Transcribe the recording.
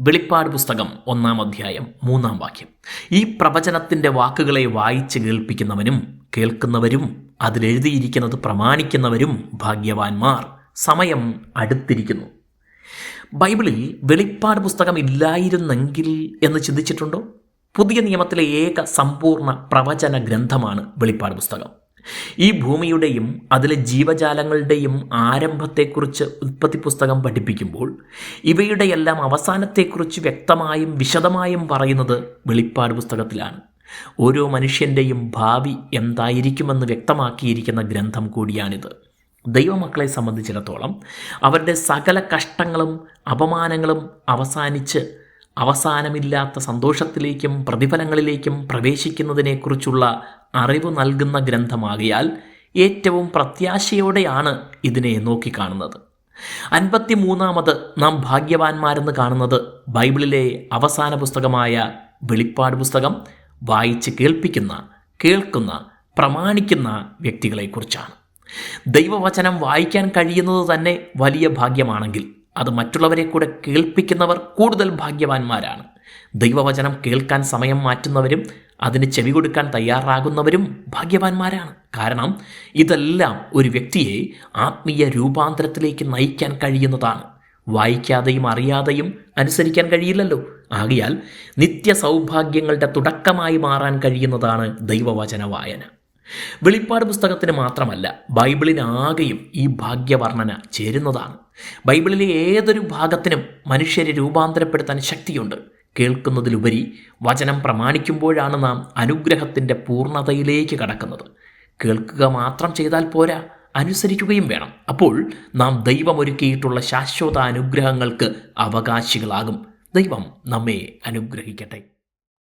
വെളിപ്പാട് പുസ്തകം ഒന്നാം അധ്യായം മൂന്നാം വാക്യം. ഈ പ്രവചനത്തിന്റെ വാക്കുകളെ വായിച്ച് കേൾപ്പിക്കുന്നവനും കേൾക്കുന്നവരും അതിലെഴുതിയിരിക്കുന്നത് പ്രമാണിക്കുന്നവരും ഭാഗ്യവാന്മാർ സമയം അടുത്തിരിക്കുന്നു. ബൈബിളിൽ വെളിപ്പാട് പുസ്തകം ഇല്ലായിരുന്നെങ്കിൽ എന്ന് ചിന്തിച്ചിട്ടുണ്ടോ? പുതിയ നിയമത്തിലെ ഏക സമ്പൂർണ പ്രവചന ഗ്രന്ഥമാണ് വെളിപ്പാട് പുസ്തകം. ഈ ഭൂമിയുടെയും അതിലെ ജീവജാലങ്ങളുടെയും ആരംഭത്തെക്കുറിച്ച് ഉൽപ്പത്തി പുസ്തകം പഠിപ്പിക്കുമ്പോൾ ഇവയുടെയെല്ലാം അവസാനത്തെക്കുറിച്ച് വ്യക്തമായും വിശദമായും പറയുന്നത് വെളിപ്പാട് പുസ്തകത്തിലാണ്. ഓരോ മനുഷ്യന്റെയും ഭാവി എന്തായിരിക്കുമെന്ന് വ്യക്തമാക്കിയിരിക്കുന്ന ഗ്രന്ഥം കൂടിയാണിത്. ദൈവമക്കളെ സംബന്ധിച്ചിടത്തോളം അവരുടെ സകല കഷ്ടങ്ങളും അപമാനങ്ങളും അവസാനിച്ച് അവസാനമില്ലാത്ത സന്തോഷത്തിലേക്കും പ്രതിഫലങ്ങളിലേക്കും പ്രവേശിക്കുന്നതിനെക്കുറിച്ചുള്ള അറിവ് നൽകുന്ന ഗ്രന്ഥമാകിയാൽ ഏറ്റവും പ്രത്യാശയോടെയാണ് ഇതിനെ നോക്കിക്കാണുന്നത്. അൻപത്തി മൂന്നാമത് നാം ഭാഗ്യവാന്മാരെന്ന് കാണുന്നത് ബൈബിളിലെ അവസാന പുസ്തകമായ വെളിപ്പാട് പുസ്തകം വായിച്ച് കേൾപ്പിക്കുന്ന കേൾക്കുന്ന പ്രമാണിക്കുന്ന വ്യക്തികളെക്കുറിച്ചാണ്. ദൈവവചനം വായിക്കാൻ കഴിയുന്നത് തന്നെ വലിയ ഭാഗ്യമാണെങ്കിൽ അത് മറ്റുള്ളവരെ കൂടെ കേൾപ്പിക്കുന്നവർ കൂടുതൽ ഭാഗ്യവാന്മാരാണ്. ദൈവവചനം കേൾക്കാൻ സമയം മാറ്റുന്നവരും അതിന് ചെവി കൊടുക്കാൻ തയ്യാറാകുന്നവരും ഭാഗ്യവാന്മാരാണ്. കാരണം ഇതെല്ലാം ഒരു വ്യക്തിയെ ആത്മീയ രൂപാന്തരത്തിലേക്ക് നയിക്കാൻ കഴിയുന്നതാണ്. വായിക്കാതെയും അറിയാതെയും അനുസരിക്കാൻ കഴിയില്ലല്ലോ. ആകിയാൽ നിത്യ സൗഭാഗ്യങ്ങളുടെ തുടക്കമായി മാറാൻ കഴിയുന്നതാണ് ദൈവവചന വായന വെളിപ്പാട് പുസ്തകത്തിന് മാത്രമല്ല ബൈബിളിനാകെയും ഈ ഭാഗ്യവർണന ചേരുന്നതാണ്. ബൈബിളിലെ ഏതൊരു ഭാഗത്തിനും മനുഷ്യരെ രൂപാന്തരപ്പെടുത്താൻ ശക്തിയുണ്ട്. കേൾക്കുന്നതിലുപരി വചനം പ്രമാണിക്കുമ്പോഴാണ് നാം അനുഗ്രഹത്തിന്റെ പൂർണതയിലേക്ക് കടക്കുന്നത്. കേൾക്കുക മാത്രം ചെയ്താൽ പോരാ അനുസരിക്കുകയും വേണം. അപ്പോൾ നാം ദൈവമൊരുക്കിയിട്ടുള്ള ശാശ്വത അനുഗ്രഹങ്ങൾക്ക് അവകാശികളാകും. ദൈവം നമ്മെ അനുഗ്രഹിക്കട്ടെ.